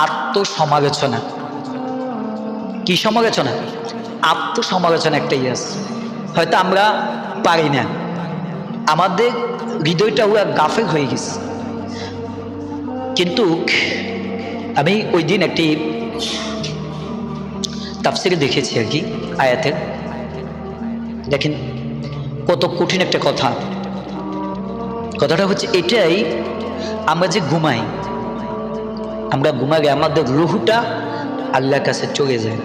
আত্মসমালোচনা। কি সমালোচনা? আত্মসমালোচনা একটা ইয়াস। হয়তো আমরা পারি না। আমাদের হৃদয়টা ওরা গাফেল হয়ে গেছে। কিন্তু আমি ওই দিন একটি তাফসিরে দেখেছি আর কি, আয়াতের। দেখেন কত কঠিন একটা কথা। কথাটা হচ্ছে এটাই, আমরা যে ঘুমাই আমরা ঘুমালে আমাদের রুহুটা আল্লাহর কাছে চলে যায়।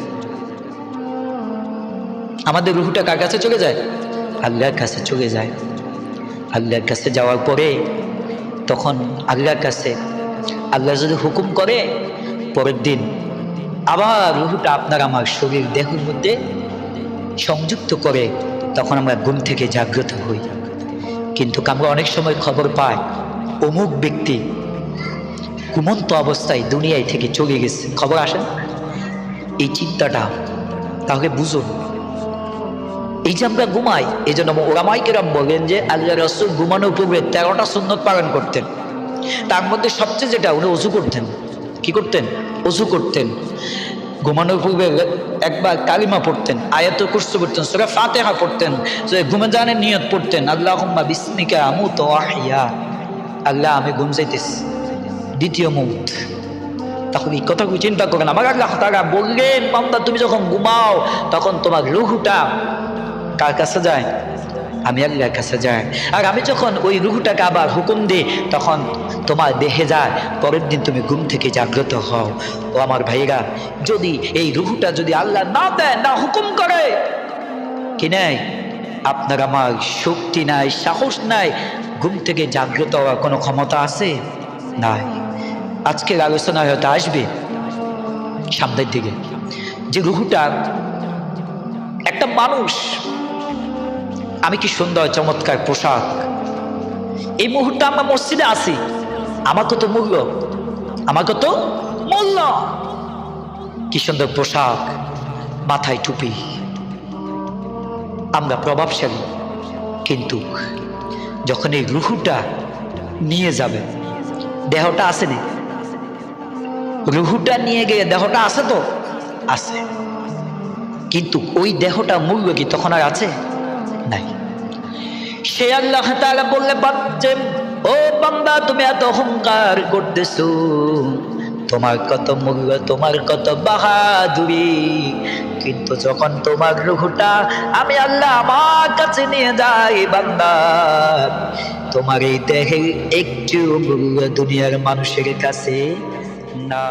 আমাদের রুহুটা কার কাছে চলে যায়? আল্লাহর কাছে চলে যায়। আল্লাহর কাছে যাওয়ার পরে তখন আল্লাহর কাছে আল্লাহ যদি হুকুম করে, পরের দিন আবার রুহুটা আপনার আমার শরীর দেহের মধ্যে সংযুক্ত করে, তখন আমরা ঘুম থেকে জাগ্রত হই। কিন্তু আমরা অনেক সময় খবর পাই, অমুক ব্যক্তি ঘুমন্ত অবস্থায় দুনিয়ায় থেকে চলে গেছে। খবর আসে এই চিন্তাটা তাহলে বুঝুন। এই যে আমরা ঘুমাই এই জন্য ওরামাইকেরাম বলেন যে, আল্লাহ রসুল ঘুমানোর পূর্বে তেরোটা সুন্নত পালন করতেন। তার মধ্যে সবচেয়ে যেটা, উনি অজু করতেন। কি করতেন? অজু করতেন। ঘুমানোর পূর্বে একবার কালিমা পড়তেন আয়াত কুরসু পড়তেন, সুরা ফাতেহা পড়তেন ঘুমে জানের নিয়ত পড়তেন আল্লাহ বিস্মিকা আমু তো আহিয়া আল্লাহ, আমি ঘুম যাইতেছি দ্বিতীয় মুহূর্ত তখন এই কথা চিন্তা করেন আমার আল্লাহ তারা বললেন, বান্দা, তুমি যখন ঘুমাও, তখন তোমার রুহুটা কার কাছে যায়? আমি আল্লাহর কাছে যাই। আর আমি যখন ওই রুহুটাকে আবার হুকুম দিই, তখন তোমার দেহে যায়, পরের দিন তুমি ঘুম থেকে জাগ্রত হও। ও আমার ভাইরা যদি এই রুহুটা যদি আল্লাহ না দেয়, না হুকুম করে, কি নেই? আপনার আমার শক্তি নাই, সাহস নাই, ঘুম থেকে জাগ্রত হওয়ার কোনো ক্ষমতা আছে? নাই। আজকের আলোচনায় হয়তো আসবে সামনের দিকে। যে রুহুটা একটা মানুষ, আমি কি সুন্দর, চমৎকার পোশাক। এই মুহূর্তে আমরা মসজিদে আছি, আমার কত মূল্য, আমার কত মূল্য। কি সুন্দর পোশাক, মাথায় টুপি। আমরা প্রভাবশালী, কিন্তু যখন এই রুহুটা নিয়ে যাবে, দেহটা আসেনি রুহুটা নিয়ে গিয়ে দেহটা আছে তো? আছে। কিন্তু ওই দেহটা মূল্য কি তখন আর আছে? নাই। সে আল্লাহ তাআলা বললে, বাচ্চে, ও বান্দা, তুমি এত অহংকার করতেছো। তোমার কত মূল্য, তোমার কত বাহাদুরি। কিন্তু যখন তোমার রুহুটা, আমি আল্লাহ আমার কাছে নিয়ে যাই, বান্দা, তোমার এই দেহে একটু মূল্য দুনিয়ার মানুষের কাছে না